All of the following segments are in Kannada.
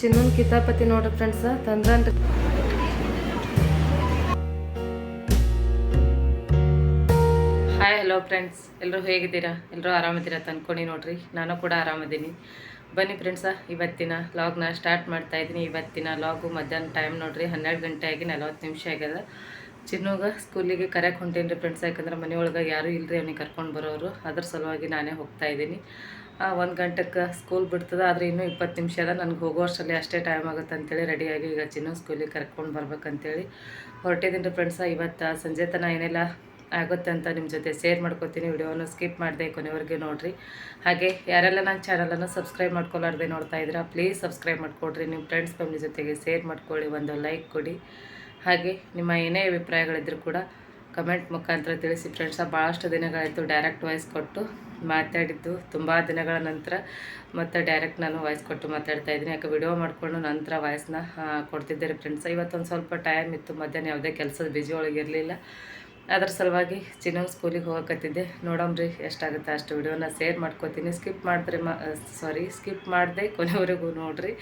ಚಿನ್ನನ್ ಕಿತಾಪತಿ ನೋಡ್ರಿ ಫ್ರೆಂಡ್ಸ್ ತಂದ್ರನ್ರಿ ಹಾಯ್ ಹಲೋ ಫ್ರೆಂಡ್ಸ್ ಎಲ್ಲರೂ ಹೇಗಿದ್ದೀರಾ? ಎಲ್ಲರೂ ಆರಾಮಿದ್ದೀರಾ ತಂದ್ಕೊಂಡು ನೋಡ್ರಿ. ನಾನು ಕೂಡ ಆರಾಮಿದ್ದೀನಿ. ಬನ್ನಿ ಫ್ರೆಂಡ್ಸ ಇವತ್ತಿನ ಲಾಗ್ನ ಸ್ಟಾರ್ಟ್ ಮಾಡ್ತಾ ಇದ್ದೀನಿ. ಇವತ್ತಿನ ಲಾಗು ಮಧ್ಯಾಹ್ನ ಟೈಮ್ ನೋಡ್ರಿ, ಹನ್ನೆರಡು ಗಂಟೆ ಆಗಿ ನಲವತ್ತು ನಿಮಿಷ ಆಗ್ಯದ. ಚಿನ್ನೋಗ ಸ್ಕೂಲಿಗೆ ಕರೆಕ್ಟ್ ಹೊಂಟೀನಿ ರೀ ಫ್ರೆಂಡ್ಸ್ ಯಾಕಂದ್ರೆ ಮನೆಯೊಳಗೆ ಯಾರೂ ಇಲ್ಲರಿ ಅವ್ನಿಗೆ ಕರ್ಕೊಂಡು ಬರೋರು. ಅದ್ರ ಸಲುವಾಗಿ ನಾನೇ ಹೋಗ್ತಾ ಇದ್ದೀನಿ. ಒಂದು ಗಂಟೆಗೆ ಸ್ಕೂಲ್ ಬಿಡ್ತದೆ, ಆದರೆ ಇನ್ನೂ ಇಪ್ಪತ್ತು ನಿಮಿಷ ಅದ. ನನಗೆ ಹೋಗೋ ಅಷ್ಟರಲ್ಲಿ ಅಷ್ಟೇ ಟೈಮ್ ಆಗುತ್ತೆ ಅಂತೇಳಿ ರೆಡಿಯಾಗಿ ಈಗ ಚಿನ್ನು ಸ್ಕೂಲಿಗೆ ಕರ್ಕೊಂಡು ಬರ್ಬೇಕಂತೇಳಿ ಹೊರಟಿದ್ದೀನಿ ರೀ ಫ್ರೆಂಡ್ಸ ಇವತ್ತು ಸಂಜೆ ತನಕ ಏನೆಲ್ಲ ಆಗುತ್ತೆ ಅಂತ ನಿಮ್ಮ ಜೊತೆ ಶೇರ್ ಮಾಡ್ಕೊತೀನಿ. ವಿಡಿಯೋವನ್ನು ಸ್ಕಿಪ್ ಮಾಡಿದೆ ಕೊನೆವರೆಗೆ ನೋಡಿರಿ. ಹಾಗೆ ಯಾರೆಲ್ಲ ನನ್ನ ಚಾನಲನ್ನು ಸಬ್ಸ್ಕ್ರೈಬ್ ಮಾಡ್ಕೊಲಾರ್ದೆ ನೋಡ್ತಾ ಇದ್ದೀರಾ ಪ್ಲೀಸ್ ಸಬ್ಸ್ಕ್ರೈಬ್ ಮಾಡ್ಕೊಡ್ರಿ. ನಿಮ್ಮ ಫ್ರೆಂಡ್ಸ್ ಫ್ಯಾಮಿಲಿ ಜೊತೆಗೆ ಶೇರ್ ಮಾಡ್ಕೊಳ್ಳಿ, ಒಂದು ಲೈಕ್ ಕೊಡಿ. ಹಾಗೆ ನಿಮ್ಮ ಏನೇ ಅಭಿಪ್ರಾಯಗಳಿದ್ದರೂ ಕೂಡ ಕಮೆಂಟ್ ಮುಖಾಂತರ ತಿಳಿಸಿ ಫ್ರೆಂಡ್ಸ ಭಾಳಷ್ಟು ದಿನಗಳಾಯಿತು ಡೈರೆಕ್ಟ್ ವಾಯ್ಸ್ ಕೊಟ್ಟು ಮಾತಾಡಿದ್ದು. ತುಂಬ ದಿನಗಳ ನಂತರ ಮತ್ತು ಡೈರೆಕ್ಟ್ ನಾನು ವಾಯ್ಸ್ ಕೊಟ್ಟು ಮಾತಾಡ್ತಾ ಇದ್ದೀನಿ. ಯಾಕೆ ವಿಡಿಯೋ ಮಾಡಿಕೊಂಡು ನಂತರ ವಾಯ್ಸ್ನ ಕೊಡ್ತಿದ್ದೆ ರೀ ಫ್ರೆಂಡ್ಸ್ ಇವತ್ತೊಂದು ಸ್ವಲ್ಪ ಟೈಮ್ ಇತ್ತು. ಮಧ್ಯಾಹ್ನ ಯಾವುದೇ ಕೆಲಸದ ಬಿಜಿ ಒಳಗೆ ಇರಲಿಲ್ಲ. ಅದ್ರ ಸಲುವಾಗಿ ಚಿನ್ನ ಸ್ಕೂಲಿಗೆ ಹೋಗಕತ್ತಿದ್ದೆ. ನೋಡಮ್ರಿ ಎಷ್ಟಾಗುತ್ತೆ ಅಷ್ಟು ವಿಡಿಯೋನ ಶೇರ್ ಮಾಡ್ಕೋತೀನಿ. ಸ್ಕಿಪ್ ಮಾಡಿದ್ರೆ ಮಾ ಸಾರಿ ಸ್ಕಿಪ್ ಮಾಡಿದೆ ಕೊನೆವರೆಗೂ ನೋಡಿರಿ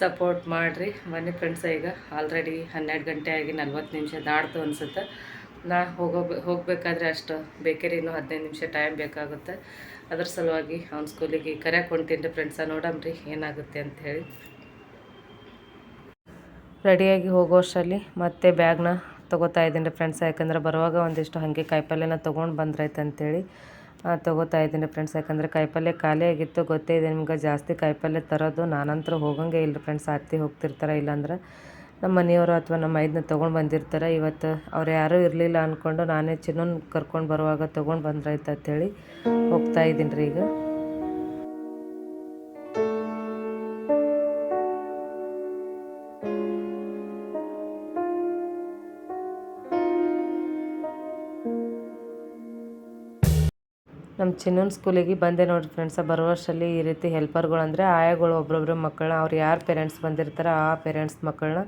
ಸಪೋರ್ಟ್ ಮಾಡಿರಿ. ಬನ್ನಿ ಫ್ರೆಂಡ್ಸ ಈಗ ಆಲ್ರೆಡಿ ಹನ್ನೆರಡು ಗಂಟೆ ಆಗಿ ನಲ್ವತ್ತು ನಿಮಿಷ ದಾಡ್ತು ಅನಿಸುತ್ತೆ. ನಾ ಹೋಗೋ, ಹೋಗಬೇಕಾದ್ರೆ ಅಷ್ಟು ಬೇಕರಿ ಇನ್ನೂ ಹದಿನೈದು ನಿಮಿಷ ಟೈಮ್ ಬೇಕಾಗುತ್ತೆ. ಅದ್ರ ಸಲುವಾಗಿ ಅವ್ನ ಸ್ಕೂಲಿಗೆ ಕರೆ ಹೊಂಟೀನಿ ಫ್ರೆಂಡ್ಸ ನೋಡಮ್ರಿ ಏನಾಗುತ್ತೆ ಅಂತ ಹೇಳಿ ರೆಡಿಯಾಗಿ ಹೋಗೋ ಅಷ್ಟರಲ್ಲಿ ಮತ್ತೆ ಬ್ಯಾಗ್ನ ತೊಗೋತಾ ಇದ್ದೀನಿ ಫ್ರೆಂಡ್ಸ್, ಯಾಕಂದ್ರೆ ಬರುವಾಗ ಒಂದಿಷ್ಟು ಹಾಗೆ ಕಾಯಿಪಲ್ಯನ ತೊಗೊಂಡು ಬಂದ್ರೈತೆ ಅಂತೇಳಿ ತೊಗೋತಾ ಇದ್ದೀನಿ ಫ್ರೆಂಡ್ಸ್. ಯಾಕಂದರೆ ಕಾಯಿಪಲ್ಯ ಖಾಲಿ ಆಗಿತ್ತು, ಗೊತ್ತೇ ಇದೆ ನಿಮ್ಗೆ, ಜಾಸ್ತಿ ಕಾಯಿಪಲ್ಯ ತರೋದು ನಾನಂತರೂ ಹೋಗಂಗೆ ಇಲ್ಲ ಫ್ರೆಂಡ್ಸ್ ಅತ್ತಿ ಹೋಗ್ತಿರ್ತಾರೆ, ಇಲ್ಲಾಂದ್ರೆ ನಮ್ಮ ಮನೆಯವರು ಅಥವಾ ನಮ್ಮ ಐದನ್ನ ತೊಗೊಂಡು ಬಂದಿರ್ತಾರೆ. ಇವತ್ತು ಅವ್ರು ಯಾರೂ ಇರಲಿಲ್ಲ ಅಂದ್ಕೊಂಡು ನಾನೇ ಚಿನ್ನನ್ ಕರ್ಕೊಂಡು ಬರುವಾಗ ತೊಗೊಂಡು ಬಂದ್ರಾಯ್ತು ಅಂತೇಳಿ ಹೋಗ್ತಾ ಇದ್ದೀನಿ ರೀ ಈಗ. ಚಿನ್ನನ ಸ್ಕೂಲಿಗೆ ಬಂದೆ ನೋಡಿ ಫ್ರೆಂಡ್ಸ ಬರೋ ವರ್ಷದಲ್ಲಿ ಈ ರೀತಿ ಹೆಲ್ಪರ್ಗಳು ಅಂದರೆ ಆಯಾಗಳು ಒಬ್ಬೊಬ್ಬರು ಮಕ್ಕಳನ್ನ, ಅವ್ರು ಯಾರು ಪೇರೆಂಟ್ಸ್ ಬಂದಿರ್ತಾರೋ ಆ ಪೇರೆಂಟ್ಸ್ ಮಕ್ಕಳನ್ನ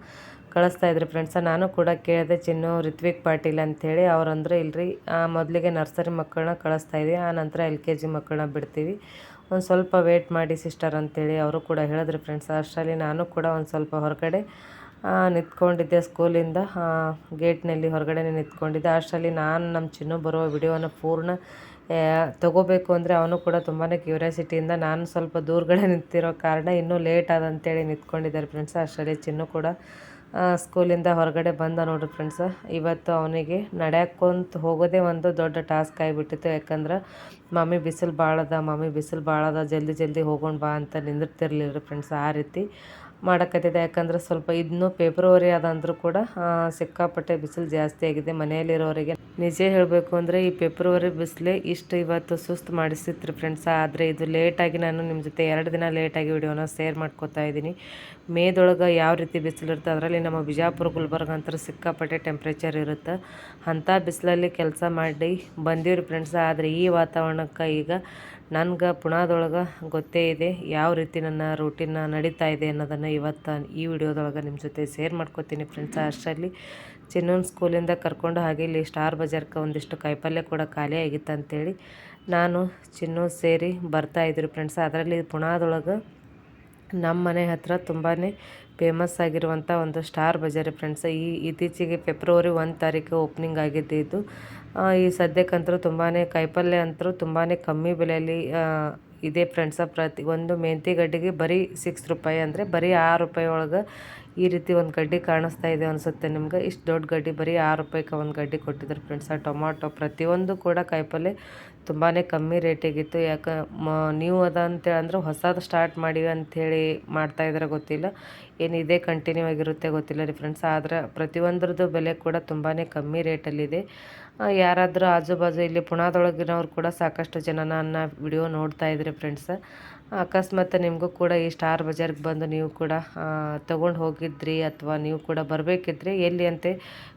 ಕಳಿಸ್ತಾ ಇದ್ರಿ ಫ್ರೆಂಡ್ಸ ನಾನು ಕೂಡ ಕೇಳಿದೆ, ಚಿನ್ನು ರಿತ್ವಿಕ್ ಪಾಟೀಲ್ ಅಂಥೇಳಿ ಅವ್ರಂದ್ರೆ ಇಲ್ರಿ ಮೊದಲಿಗೆ ನರ್ಸರಿ ಮಕ್ಕಳನ್ನ ಕಳಿಸ್ತಾ ಇದ್ವಿ, ಆ ನಂತರ ಎಲ್ ಕೆ ಜಿ ಮಕ್ಕಳನ್ನ ಬಿಡ್ತೀವಿ. ಒಂದು ಸ್ವಲ್ಪ ವೇಟ್ ಮಾಡಿ ಸಿಸ್ಟರ್ ಅಂತೇಳಿ ಅವರು ಕೂಡ ಹೇಳಿದ್ರು ಫ್ರೆಂಡ್ಸ್ ಅಷ್ಟರಲ್ಲಿ ನಾನು ಕೂಡ ಒಂದು ಸ್ವಲ್ಪ ಹೊರಗಡೆ ನಿಂತ್ಕೊಂಡಿದ್ದೆ ಸ್ಕೂಲಿಂದ. ಗೇಟ್ನಲ್ಲಿ ಹೊರಗಡೆ ನಿಂತ್ಕೊಂಡಿದ್ದೆ. ಅಷ್ಟರಲ್ಲಿ ನಾನು ನಮ್ಮ ಚಿನ್ನು ಬರುವ ವಿಡಿಯೋನ ಪೂರ್ಣ ತಗೋಬೇಕು ಅಂದರೆ ಅವನು ಕೂಡ ತುಂಬಾ ಕ್ಯೂರಿಯಾಸಿಟಿಯಿಂದ ನಾನು ಸ್ವಲ್ಪ ದೂರಗಡೆ ನಿಂತಿರೋ ಕಾರಣ ಇನ್ನೂ ಲೇಟ್ ಆದಂತೇಳಿ ನಿಂತ್ಕೊಂಡಿದ್ದಾರೆ ಫ್ರೆಂಡ್ಸ್. ಅಷ್ಟರಲ್ಲಿ ಚಿನ್ನು ಕೂಡ ಸ್ಕೂಲಿಂದ ಹೊರಗಡೆ ಬಂದ ನೋಡ್ರಿ ಫ್ರೆಂಡ್ಸ್. ಇವತ್ತು ಅವನಿಗೆ ನಡೆಯಕೊಂತ ಹೋಗೋದೇ ಒಂದು ದೊಡ್ಡ ಟಾಸ್ಕ್ ಆಗಿಬಿಟ್ಟಿತ್ತು. ಯಾಕಂದ್ರೆ, ಮಮ್ಮಿ ಬಿಸಿಲು ಭಾಳದ ಮಮ್ಮಿ ಬಿಸಿಲು ಭಾಳದ ಜಲ್ದಿ ಜಲ್ದಿ ಹೋಗೋಣ ಬಾ ಅಂತ ನಿಂದಿರ್ತಿರ್ಲಿಲ್ಲ ಫ್ರೆಂಡ್ಸ್ ಆ ರೀತಿ. ಮಾಡಕತ್ತಿದ್ದೆ ಯಾಕಂದರೆ ಸ್ವಲ್ಪ ಇದನ್ನು ಫೆಬ್ರವರಿ ಆದಂದ್ರೂ ಕೂಡ ಸಿಕ್ಕಾಪಟ್ಟೆ ಬಿಸಿಲು ಜಾಸ್ತಿ ಆಗಿದೆ ಮನೆಯಲ್ಲಿರೋರಿಗೆ. ನಿಜ ಹೇಳಬೇಕು ಅಂದರೆ ಈ ಫೆಬ್ರವರಿ ಬಿಸಿಲೇ ಇಷ್ಟು ಇವತ್ತು ಸುಸ್ತು ಮಾಡಿಸಿತ್ರಿ ಫ್ರೆಂಡ್ಸ್ ಆದರೆ ಇದು ಲೇಟಾಗಿ ನಾನು ನಿಮ್ಮ ಜೊತೆ ಎರಡು ದಿನ ಲೇಟಾಗಿ ವಿಡಿಯೋನ ಶೇರ್ ಮಾಡ್ಕೋತಾ ಇದ್ದೀನಿ. ಮೇದೊಳಗೆ ಯಾವ ರೀತಿ ಬಿಸಿಲು ಇರುತ್ತೆ, ಅದರಲ್ಲಿ ನಮ್ಮ ಬಿಜಾಪುರ, ಗುಲ್ಬರ್ಗ ಅಂತರ ಸಿಕ್ಕಾಪಟ್ಟೆ ಟೆಂಪ್ರೇಚರ್ ಇರುತ್ತೆ. ಅಂಥ ಬಿಸಿಲಲ್ಲಿ ಕೆಲಸ ಮಾಡಿ ಬಂದಿವ್ರಿ ಫ್ರೆಂಡ್ಸ್ ಆದರೆ ಈ ವಾತಾವರಣಕ್ಕೆ ಈಗ ನನ್ಗೆ ಪುಣಾದೊಳಗೆ ಗೊತ್ತೇ ಇದೆ ಯಾವ ರೀತಿ ನನ್ನ ರೂಟೀನ್ ನಡೀತಾ ಇದೆ ಅನ್ನೋದನ್ನು ಇವತ್ತು ಈ ವಿಡಿಯೋದೊಳಗೆ ನಿಮ್ಮ ಜೊತೆ ಶೇರ್ ಮಾಡ್ಕೊತೀನಿ ಫ್ರೆಂಡ್ಸ್ ಅಷ್ಟರಲ್ಲಿ ಚಿನ್ನೂನ್ ಸ್ಕೂಲಿಂದ ಕರ್ಕೊಂಡು ಹಾಗೆ ಇಲ್ಲಿ ಸ್ಟಾರ್ ಬಜಾರ್ಗೆ ಒಂದಿಷ್ಟು ಕಾಯಿಪಲ್ಯ ಕೂಡ ಖಾಲಿ ಆಗಿತ್ತು ಅಂತೇಳಿ ನಾನು ಚಿನ್ನೂ ಸೇರಿ ಬರ್ತಾ ಇದ್ರು ಫ್ರೆಂಡ್ಸ್ ಅದರಲ್ಲಿ ಪುಣಾದೊಳಗೆ ನಮ್ಮ ಮನೆ ಹತ್ರ ತುಂಬಾ ಫೇಮಸ್ ಆಗಿರುವಂಥ ಒಂದು ಸ್ಟಾರ್ ಬಜಾರ್ ಫ್ರೆಂಡ್ಸ್ ಈ ಇತ್ತೀಚೆಗೆ ಫೆಬ್ರವರಿ ಒಂದು ತಾರೀಕು ಓಪನಿಂಗ್ ಆಗಿದ್ದು ಇದು ಈ ಸದ್ಯಕ್ಕಂತರೂ ತುಂಬಾ ಕಾಯಿಪಲ್ಯ ಅಂತರೂ ತುಂಬಾ ಕಮ್ಮಿ ಬೆಲೆಯಲ್ಲಿ ಇದೆ ಫ್ರೆಂಡ್ಸ ಪ್ರತಿ ಒಂದು ಮೆಂತಿ ಗಡ್ಡೆಗೆ ಬರೀ ಸಿಕ್ಸ್ ರೂಪಾಯಿ ಅಂದರೆ ಬರೀ ಆರು ರೂಪಾಯಿ ಒಳಗೆ ಈ ರೀತಿ ಒಂದು ಗಡ್ಡಿ ಕಾಣಿಸ್ತಾ ಇದೆ ಅನಿಸುತ್ತೆ ನಿಮ್ಗೆ. ಇಷ್ಟು ದೊಡ್ಡ ಗಡ್ಡಿ, ಬರೀ ಆರು ರೂಪಾಯಿಗೆ ಒಂದು ಗಡ್ಡಿ ಕೊಟ್ಟಿದ್ದಾರೆ ಫ್ರೆಂಡ್ಸ್ ಆ ಟೊಮಾಟೊ ಪ್ರತಿಯೊಂದು ಕೂಡ ಕಾಯಿಪಲ್ಲೆ ತುಂಬಾ ಕಮ್ಮಿ ರೇಟಿಗಿತ್ತು ಯಾಕೆ ಮ, ನೀವು ಅದ ಅಂತೇಳಿ ಅಂದ್ರೆ ಹೊಸದು ಸ್ಟಾರ್ಟ್ ಮಾಡಿವಿ ಅಂಥೇಳಿ ಮಾಡ್ತಾ ಇದ್ದಾರೆ ಗೊತ್ತಿಲ್ಲ. ಏನು ಇದೇ ಕಂಟಿನ್ಯೂ ಆಗಿರುತ್ತೆ ಗೊತ್ತಿಲ್ಲ ರೀ ಫ್ರೆಂಡ್ಸ್ ಆದರೆ ಪ್ರತಿಯೊಂದ್ರದ್ದು ಬೆಲೆ ಕೂಡ ತುಂಬಾ ಕಮ್ಮಿ ರೇಟಲ್ಲಿದೆ ಯಾರಾದರೂ ಆಜು ಬಾಜು ಇಲ್ಲಿ ಪುಣಾದೊಳಗಿನವ್ರು ಕೂಡ ಸಾಕಷ್ಟು ಜನ ನನ್ನ ವಿಡಿಯೋ ನೋಡ್ತಾ ಇದ್ರಿ ಫ್ರೆಂಡ್ಸ್ ಅಕಸ್ಮಾತ್ ನಿಮಗೂ ಕೂಡ ಈ ಸ್ಟಾರ್ ಬಜಾರ್ಗೆ ಬಂದು ನೀವು ಕೂಡ ತೊಗೊಂಡು ಹೋಗಿದ್ರಿ ಅಥವಾ ನೀವು ಕೂಡ ಬರಬೇಕಿದ್ರೆ ಎಲ್ಲಿ ಅಂತ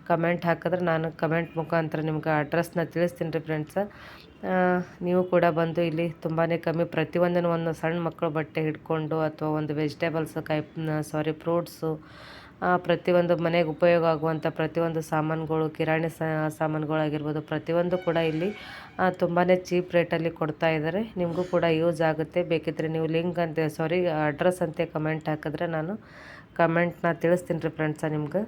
ಕಮೆಂಟ್ ಹಾಕಿದ್ರೆ ನಾನು ಕಮೆಂಟ್ ಮುಖಾಂತರ ನಿಮ್ಗೆ ಅಡ್ರೆಸ್ನ ತಿಳಿಸ್ತೀನಿ ರೀ ಫ್ರೆಂಡ್ಸ್ ನೀವು ಕೂಡ ಬಂದು ಇಲ್ಲಿ ತುಂಬಾ ಕಮ್ಮಿ ಪ್ರತಿಯೊಂದನ್ನು ಒಂದು ಸಣ್ಣ ಮಕ್ಕಳು ಬಟ್ಟೆ ಹಿಡ್ಕೊಂಡು ಅಥವಾ ಒಂದು ವೆಜಿಟೇಬಲ್ಸ್ ಕಾಯಿ ಸಾರಿ ಫ್ರೂಟ್ಸು ಪ್ರತಿಯೊಂದು ಮನೆಗೆ ಉಪಯೋಗ ಆಗುವಂಥ ಪ್ರತಿಯೊಂದು ಸಾಮಾನುಗಳು, ಕಿರಾಣಿ ಸಾಮಾನುಗಳಾಗಿರ್ಬೋದು, ಪ್ರತಿಯೊಂದು ಕೂಡ ಇಲ್ಲಿ ತುಂಬಾ ಚೀಪ್ ರೇಟಲ್ಲಿ ಕೊಡ್ತಾ ಇದ್ದಾರೆ. ನಿಮಗೂ ಕೂಡ ಯೂಸ್ ಆಗುತ್ತೆ. ಬೇಕಿದ್ದರೆ ನೀವು ಲಿಂಕ್ ಅಂತ ಸಾರಿ ಅಡ್ರೆಸ್ ಅಂತ ಕಮೆಂಟ್ ಹಾಕಿದ್ರೆ ನಾನು ಕಮೆಂಟ್ನ ತಿಳಿಸ್ತೀನಿ ರೀ ಫ್ರೆಂಡ್ಸ ನಿಮ್ಗೆ.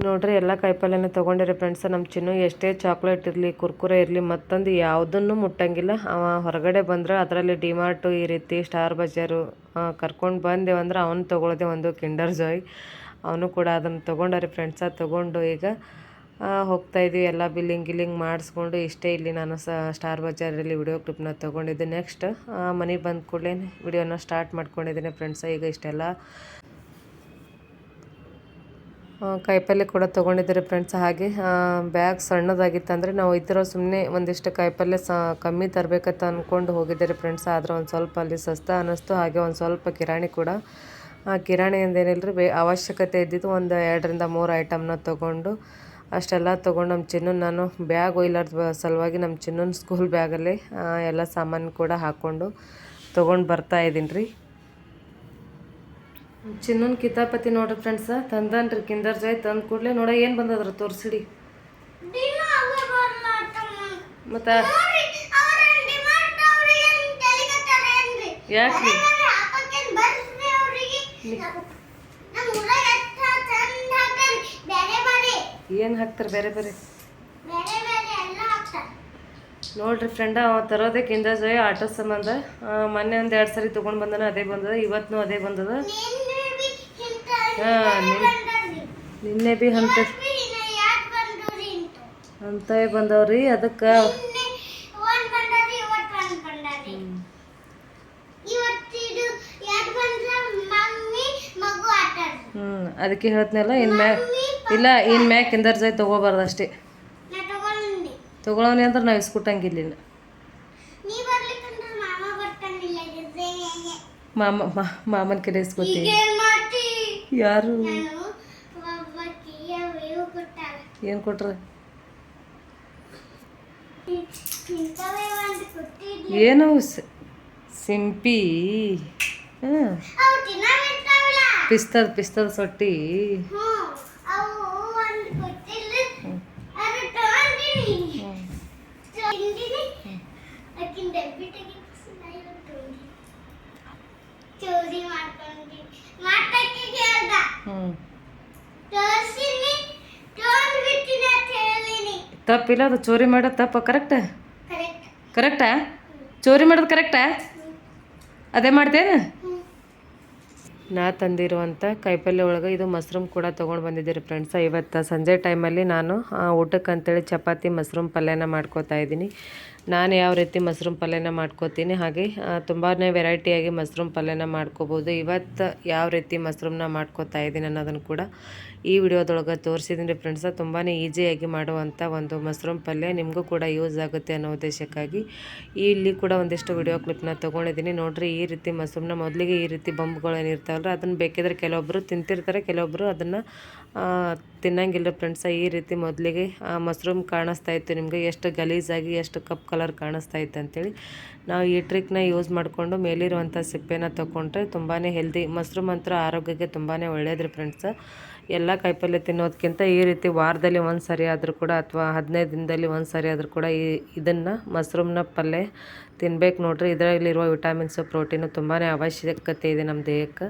ಈಗ ನೋಡ್ರಿ ಎಲ್ಲ ಕಾಯಿಪಲ್ಯನ ತೊಗೊಂಡಿರಿ ಫ್ರೆಂಡ್ಸ್ ನಮ್ಮ ಚಿನ್ನು ಎಷ್ಟೇ ಚಾಕ್ಲೇಟ್ ಇರಲಿ, ಕುರ್ಕುರೆ ಇರಲಿ, ಮತ್ತೊಂದು ಯಾವುದನ್ನು ಮುಟ್ಟಂಗಿಲ್ಲ. ಅವ ಹೊರಗಡೆ ಬಂದ್ರೆ ಅದರಲ್ಲಿ ಡಿಮಾರ್ಟು ಈ ರೀತಿ ಸ್ಟಾರ್ ಬಜಾರು ಕರ್ಕೊಂಡು ಬಂದೇವಂದ್ರೆ ಅವನು ತೊಗೊಳೋದೆ ಒಂದು ಕಿಂಡರ್ ಜಾಯ್ ಅವನು ಕೂಡ ಅದನ್ನು ತೊಗೊಂಡಾರಿ ಫ್ರೆಂಡ್ಸ ತೊಗೊಂಡು ಈಗ ಹೋಗ್ತಾ ಇದೀವಿ. ಎಲ್ಲ ಬಿಲ್ಲಿಂಗ್ ಗಿಲ್ಲಿಂಗ್ ಮಾಡಿಸ್ಕೊಂಡು ಇಷ್ಟೇ ಇಲ್ಲಿ ನಾನು ಸ ಸ್ಟಾರ್ ಬಜಾರಲ್ಲಿ ವಿಡಿಯೋ ಕ್ಲಿಪ್ನ ತೊಗೊಂಡಿದ್ದೆ. ನೆಕ್ಸ್ಟ್ ಮನೆಗೆ ಬಂದ ಕೂಡಲೇ ವಿಡಿಯೋನ ಸ್ಟಾರ್ಟ್ ಮಾಡ್ಕೊಂಡಿದ್ದೀನಿ ಫ್ರೆಂಡ್ಸ ಈಗ ಇಷ್ಟೆಲ್ಲ ಕಾಯಿಪಲ್ಯ ಕೂಡ ತೊಗೊಂಡಿದ್ದೀರಿ ಫ್ರೆಂಡ್ಸ್ ಹಾಗೆ ಬ್ಯಾಗ್ ಸಣ್ಣದಾಗಿತ್ತಂದರೆ ನಾವು ಥರ ಸುಮ್ಮನೆ ಒಂದಿಷ್ಟು ಕಾಯಿಪಲ್ಯ ಸ, ಕಮ್ಮಿ ತರಬೇಕಂತ ಅಂದ್ಕೊಂಡು ಹೋಗಿದ್ದೀರಿ ಫ್ರೆಂಡ್ಸ್ ಆದ್ರೆ ಒಂದು ಸ್ವಲ್ಪ ಅಲ್ಲಿ ಸಸ್ತ ಅನ್ನಿಸ್ತು ಹಾಗೆ ಒಂದು ಸ್ವಲ್ಪ ಕಿರಾಣಿ ಕೂಡ. ಆ ಕಿರಾಣಿಯಿಂದ ಏನಿಲ್ಲರಿ ಬೇ, ಅವಶ್ಯಕತೆ ಇದ್ದಿದ್ದು ಒಂದು ಎರಡರಿಂದ ಮೂರು ಐಟಮ್ನ ತೊಗೊಂಡು, ಅಷ್ಟೆಲ್ಲ ತೊಗೊಂಡು ನಮ್ಮ ಚಿನ್ನ ನಾನು ಬ್ಯಾಗ್ ಒಯ್ಲಾರ್ದ ಸಲುವಾಗಿ ನಮ್ಮ ಚಿನ್ನನ ಸ್ಕೂಲ್ ಬ್ಯಾಗಲ್ಲಿ ಎಲ್ಲ ಸಾಮಾನು ಕೂಡ ಹಾಕ್ಕೊಂಡು ತೊಗೊಂಡು ಬರ್ತಾ ಇದ್ದೀನಿ ರೀ ಚಿನ್ನನ್ ಕಿತಾಪತಿ ನೋಡ್ರಿ ಫ್ರೆಂಡ್ಸ ತಂದನ್ರಿ ಕಿಂದರ್ ಜಾಯ್ ತಂದ ಕೂಡಲೇ ನೋಡ ಏನು ಬಂದದ್ರ ತೋರ್ಸಿಡಿ. ಮತ್ತ ಯಾಕೆ ಏನ್ ಹಾಕ್ತಾರ. ಬೇರೆ ಬೇರೆ. ನೋಡ್ರಿ ಫ್ರೆಂಡ್ ಅವ ತರೋದೇ ಕಿಂದರ್ ಜಾಯ್ ಆಟೋ ಸಂಬಂಧ. ಮೊನ್ನೆ ಒಂದು ಎರಡು ಸರಿ ತೊಗೊಂಡು ಬಂದನ ಅದೇ ಬಂದದ. ಇವತ್ತು ಅದೇ ಬಂದದ. ನಿನ್ನೆ ಬಿ ಅಂತ ಅಂತವೇ ಬಂದವ್ರಿ, ಅದಕ್ಕೆ ಹ್ಞೂ ಅದಕ್ಕೆ ಹೇಳ್ತೀನಲ್ಲ ಇನ್ನು ಮ್ಯಾಗ ಇಲ್ಲ ಇನ್ನು ಮ್ಯಾಕ್ ಕಿಂದರ್ ಜಾಯ್ ತೊಗೋಬಾರ್ದು ಅಷ್ಟೇ. ತೊಗೊಳವನಿ ಅಂದ್ರೆ ನಾವು ಇಸ್ಕೊಟ್ಟಂಗಿಲ್ಲ ಮಾಮ ಮಾಮನ ಕಡೆ ಇಸ್ಕೊತೀವಿ. ಯಾರು? ಏನು ಕೊಟ್ರೆ? ಏನು? ಸಿಂಪಿ. ಪಿಸ್ತದ ಪಿಸ್ತದ ಸೊಟ್ಟಿ. ಹ್ಞೂ ಚೋರಿ ಮಾಡ್ಕೊಂಡಿ ಮಾತಕ್ಕೆ ತೋರ್ಸಿನಿ. ಅಂತ ಹೇಳಿನಿ. ತಪ್ಪಿಲ್ಲ ಅದು ಚೋರಿ ಮಾಡೋದು ತಪ್ಪ ಕರೆಕ್ಟ್ ಕರೆಕ್ಟ್ ಕರೆಕ್ಟಾ ಚೋರಿ ಮಾಡೋದು ಕರೆಕ್ಟಾ ಅದೇ ಮಾಡ್ತೇನೆ ನಾ ತಂದಿರುವಂಥ ಕಾಯಿಪಲ್ಯ ಒಳಗೆ ಇದು ಮಶ್ರೂಮ್ ಕೂಡ ತೊಗೊಂಡು ಬಂದಿದ್ದೀರಿ ಫ್ರೆಂಡ್ಸ ಇವತ್ತು ಸಂಜೆ ಟೈಮಲ್ಲಿ ನಾನು ಊಟಕ್ಕೆ ಅಂತೇಳಿ ಚಪಾತಿ ಮಶ್ರೂಮ್ ಪಲ್ಯನ ಮಾಡ್ಕೋತಾ ಇದ್ದೀನಿ. ನಾನು ಯಾವ ರೀತಿ ಮಶ್ರೂಮ್ ಪಲ್ಯನ ಮಾಡ್ಕೋತೀನಿ, ಹಾಗೆ ತುಂಬಾ ವೆರೈಟಿಯಾಗಿ ಮಶ್ರೂಮ್ ಪಲ್ಯನ ಮಾಡ್ಕೋಬೋದು. ಇವತ್ತು ಯಾವ ರೀತಿ ಮಶ್ರೂಮ್ನ ಮಾಡ್ಕೋತಾ ಇದ್ದೀನಿ ಅನ್ನೋದನ್ನು ಕೂಡ ಈ ವಿಡಿಯೋದೊಳಗೆ ತೋರಿಸಿದ್ದೀನಿ ಫ್ರೆಂಡ್ಸ ತುಂಬಾ ಈಸಿಯಾಗಿ ಮಾಡುವಂಥ ಒಂದು ಮಶ್ರೂಮ್ ಪಲ್ಯ ನಿಮಗೂ ಕೂಡ ಯೂಸ್ ಆಗುತ್ತೆ ಅನ್ನೋ ಉದ್ದೇಶಕ್ಕಾಗಿ. ಇಲ್ಲಿ ಕೂಡ ಒಂದಿಷ್ಟು ವಿಡಿಯೋ ಕ್ಲಿಪ್ನ ತೊಗೊಂಡಿದ್ದೀನಿ. ನೋಡಿರಿ, ಈ ರೀತಿ ಮಶ್ರೂಮ್ನ ಮೊದಲಿಗೆ ಈ ರೀತಿ ಬಂಬ್ಗಳೇನಿರ್ತಾವಲ್ಲ ಅದನ್ನು ಬೇಕಿದ್ರೆ ಕೆಲವೊಬ್ಬರು ತಿಂತಿರ್ತಾರೆ ಕೆಲವೊಬ್ಬರು ಅದನ್ನು ತಿನ್ನಂಗಿಲ್ಲ ಫ್ರೆಂಡ್ಸ ಈ ರೀತಿ ಮೊದಲಿಗೆ ಮಶ್ರೂಮ್ ಕಾಣಿಸ್ತಾ ಇತ್ತು ನಿಮಗೆ, ಎಷ್ಟು ಗಲೀಜಾಗಿ, ಎಷ್ಟು ಕಪ್ ಕಲರ್ ಕಾಣಿಸ್ತಾ ಇತ್ತು ಅಂತೇಳಿ ನಾವು ಈ ಟ್ರಿಕ್ನ ಯೂಸ್ ಮಾಡಿಕೊಂಡು ಮೇಲಿರುವಂಥ ಸಿಪ್ಪೆನ ತೊಗೊಂಡ್ರೆ ತುಂಬಾ ಹೆಲ್ದಿ ಮಶ್ರೂಮ್ ಅಂತ ಆರೋಗ್ಯಕ್ಕೆ ತುಂಬಾ ಒಳ್ಳೆಯದ್ರಿ ಫ್ರೆಂಡ್ಸ ಎಲ್ಲ ಕಾಯಿಪಲ್ಯ ತಿನ್ನೋದಕ್ಕಿಂತ ಈ ರೀತಿ ವಾರದಲ್ಲಿ ಒಂದು ಸರಿ ಆದರೂ ಕೂಡ ಅಥವಾ ಹದಿನೈದು ದಿನದಲ್ಲಿ ಒಂದು ಸರಿ ಆದರೂ ಕೂಡ ಈ ಇದನ್ನು ಮಶ್ರೂಮ್ನ ಪಲ್ಯ ತಿನ್ಬೇಕು ನೋಡ್ರಿ. ಇದರಲ್ಲಿರುವ ವಿಟಮಿನ್ಸು, ಪ್ರೋಟೀನು ತುಂಬಾ ಅವಶ್ಯಕತೆ ಇದೆ ನಮ್ಮ ದೇಹಕ್ಕೆ.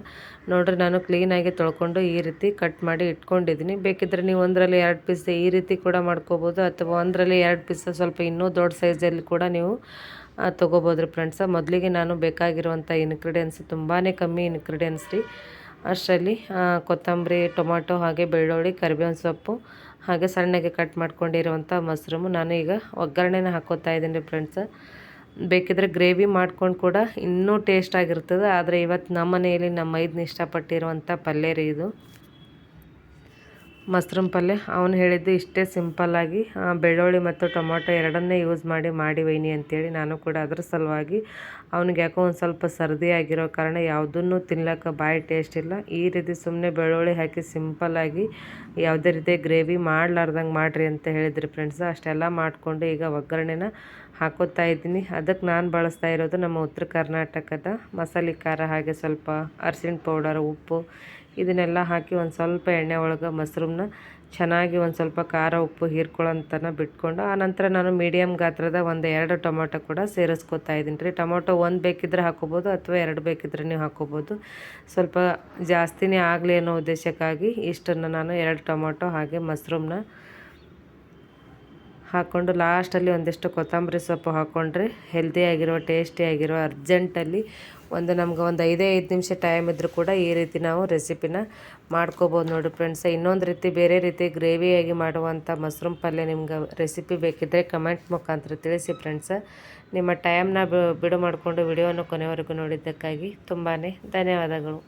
ನೋಡ್ರಿ, ನಾನು ಕ್ಲೀನಾಗಿ ತೊಳ್ಕೊಂಡು ಈ ರೀತಿ ಕಟ್ ಮಾಡಿ ಇಟ್ಕೊಂಡಿದ್ದೀನಿ. ಬೇಕಿದ್ರೆ ನೀವು ಒಂದರಲ್ಲಿ ಎರಡು ಪೀಸ್ ಈ ರೀತಿ ಕೂಡ ಮಾಡ್ಕೋಬೋದು ಅಥವಾ ಒಂದರಲ್ಲಿ ಎರಡು ಪೀಸ್ ಸ್ವಲ್ಪ ಇನ್ನೂ ದೊಡ್ಡ ಸೈಜಲ್ಲಿ ಕೂಡ ನೀವು ತೊಗೋಬೋದು ರೀ ಫ್ರೆಂಡ್ಸ ಮೊದಲಿಗೆ ನಾನು ಬೇಕಾಗಿರುವಂಥ ಇನ್ಗ್ರೀಡಿಯೆಂಟ್ಸ್ ತುಂಬಾ ಕಮ್ಮಿ ಇನ್ಗ್ರೀಡಿಯೆಂಟ್ಸ್ ರೀ. ಅಷ್ಟರಲ್ಲಿ ಕೊತ್ತಂಬರಿ, ಟೊಮಾಟೊ ಹಾಗೆ ಬೆಳ್ಳುಳ್ಳಿ, ಕರಿಬೇವಿನ ಸೊಪ್ಪು ಹಾಗೆ ಸಣ್ಣಗೆ ಕಟ್ ಮಾಡ್ಕೊಂಡಿರುವಂಥ ಮಶ್ರೂಮು. ನಾನು ಈಗ ಒಗ್ಗರಣೆನ ಹಾಕೋತಾ ಇದ್ದೀನಿ ಫ್ರೆಂಡ್ಸ್ ಬೇಕಿದ್ರೆ ಗ್ರೇವಿ ಮಾಡ್ಕೊಂಡು ಕೂಡ ಇನ್ನೂ ಟೇಸ್ಟ್ ಆಗಿರ್ತದೆ. ಆದರೆ ಇವತ್ತು ನಮ್ಮ ಮನೆಯಲ್ಲಿ ನಮ್ಮ ಮೈದ್ನ ಇಷ್ಟಪಟ್ಟಿರುವಂಥ ಪಲ್ಯ ರೀ ಇದು. ಮಶ್ರೂಮ್ ಪಲ್ಯ ಅವನು ಹೇಳಿದ್ದು ಇಷ್ಟೇ ಸಿಂಪಲ್ಲಾಗಿ ಬೆಳ್ಳುಳ್ಳಿ ಮತ್ತು ಟೊಮೊಟೊ ಎರಡನ್ನೇ ಯೂಸ್ ಮಾಡಿ ಮಾಡಿ ವೈನಿ ಅಂತೇಳಿ ನಾನು ಕೂಡ ಅದ್ರ ಸಲುವಾಗಿ. ಅವ್ನಿಗೆ ಯಾಕೋ ಒಂದು ಸ್ವಲ್ಪ ಸರ್ದಿ ಆಗಿರೋ ಕಾರಣ ಯಾವುದನ್ನು ತಿನ್ಲಕ್ಕ ಬಾಯಿ ಟೇಸ್ಟ್ ಇಲ್ಲ. ಈ ರೀತಿ ಸುಮ್ಮನೆ ಬೆಳ್ಳುಳ್ಳಿ ಹಾಕಿ ಸಿಂಪಲ್ಲಾಗಿ ಯಾವುದೇ ರೀತಿ ಗ್ರೇವಿ ಮಾಡ್ಲಾರ್ದಂಗೆ ಮಾಡಿರಿ ಅಂತ ಹೇಳಿದ್ರಿ ಫ್ರೆಂಡ್ಸ್ ಅಷ್ಟೆಲ್ಲ ಮಾಡಿಕೊಂಡು ಈಗ ಒಗ್ಗರಣೆನ ಹಾಕೋತಾ ಇದ್ದೀನಿ. ಅದಕ್ಕೆ ನಾನು ಬಳಸ್ತಾ ಇರೋದು ನಮ್ಮ ಉತ್ತರ ಕರ್ನಾಟಕದ ಮಸಾಲೆ ಖಾರ, ಹಾಗೆ ಸ್ವಲ್ಪ ಅರಿಶಿಣ ಪೌಡರ್ ಉಪ್ಪು ಇದನ್ನೆಲ್ಲ ಹಾಕಿ ಒಂದು ಸ್ವಲ್ಪ ಎಣ್ಣೆ ಒಳಗೆ ಮಶ್ರೂಮ್ನ ಚೆನ್ನಾಗಿ ಒಂದು ಸ್ವಲ್ಪ ಖಾರ, ಉಪ್ಪು ಹೀರ್ಕೊಳ್ಳೋಂತನ ಬಿಟ್ಕೊಂಡು ಆನಂತರ ನಾನು ಮೀಡಿಯಮ್ ಗಾತ್ರದ ಒಂದು ಎರಡು ಟೊಮೊಟೊ ಕೂಡ ಸೇರಿಸ್ಕೊತಾ ಇದ್ದೀನಿ ರೀ. ಟೊಮೊಟೊ ಒಂದು ಬೇಕಿದ್ರೆ ಹಾಕೋಬೋದು ಅಥವಾ ಎರಡು ಬೇಕಿದ್ರೆ ನೀವು ಹಾಕೋಬೋದು. ಸ್ವಲ್ಪ ಜಾಸ್ತಿನೇ ಆಗಲಿ ಅನ್ನೋ ಉದ್ದೇಶಕ್ಕಾಗಿ ಇಷ್ಟನ್ನು ನಾನು ಎರಡು ಟೊಮೊಟೊ ಹಾಗೆ ಮಶ್ರೂಮ್ನ ಹಾಕ್ಕೊಂಡು ಲಾಸ್ಟಲ್ಲಿ ಒಂದಿಷ್ಟು ಕೊತ್ತಂಬರಿ ಸೊಪ್ಪು ಹಾಕ್ಕೊಂಡ್ರೆ ಹೆಲ್ದಿಯಾಗಿರೋ ಟೇಸ್ಟಿಯಾಗಿರೋ ಅರ್ಜೆಂಟಲ್ಲಿ ಒಂದು ನಮ್ಗೆ ಒಂದು ಐದೇ ಐದು ನಿಮಿಷ ಟೈಮ್ ಇದ್ದರೂ ಕೂಡ ಈ ರೀತಿ ನಾವು ರೆಸಿಪಿನ ಮಾಡ್ಕೋಬೋದು ನೋಡಿ ಫ್ರೆಂಡ್ಸ್ ಇನ್ನೊಂದು ರೀತಿ ಬೇರೆ ರೀತಿ ಗ್ರೇವಿಯಾಗಿ ಮಾಡುವಂಥ ಮಶ್ರೂಮ್ ಪಲ್ಯ ನಿಮ್ಗೆ ರೆಸಿಪಿ ಬೇಕಿದ್ದರೆ ಕಮೆಂಟ್ ಮುಖಾಂತರ ತಿಳಿಸಿ ಫ್ರೆಂಡ್ಸ ನಿಮ್ಮ ಟೈಮ್ನ ಬಿಡು ಮಾಡಿಕೊಂಡು ವಿಡಿಯೋನ ಕೊನೆವರೆಗೂ ನೋಡಿದ್ದಕ್ಕಾಗಿ ತುಂಬಾ ಧನ್ಯವಾದಗಳು.